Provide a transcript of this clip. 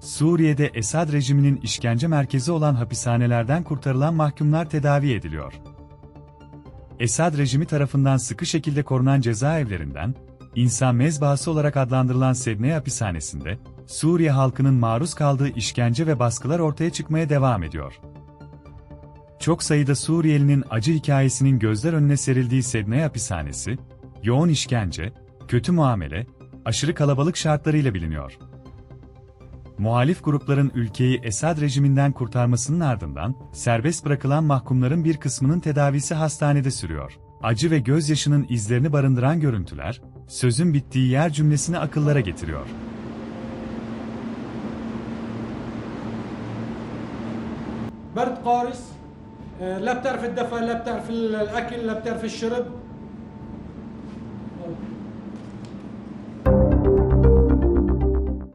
Suriye'de Esad rejiminin işkence merkezi olan hapishanelerden kurtarılan mahkumlar tedavi ediliyor. Esad rejimi tarafından sıkı şekilde korunan cezaevlerinden, insan mezbahası olarak adlandırılan Sedney hapishanesinde, Suriye halkının maruz kaldığı işkence ve baskılar ortaya çıkmaya devam ediyor. Çok sayıda Suriyelinin acı hikayesinin gözler önüne serildiği Sedney hapishanesi, yoğun işkence, kötü muamele, aşırı kalabalık şartlarıyla biliniyor Muhalif grupların ülkeyi Esad rejiminden kurtarmasının ardından, serbest bırakılan mahkumların bir kısmının tedavisi hastanede sürüyor. Acı ve gözyaşının izlerini barındıran görüntüler, sözün bittiği yer cümlesini akıllara getiriyor. برد قارس آه، لا بتعرف الدفى لا بتعرف ال- الاكل لا بتعرف الشرب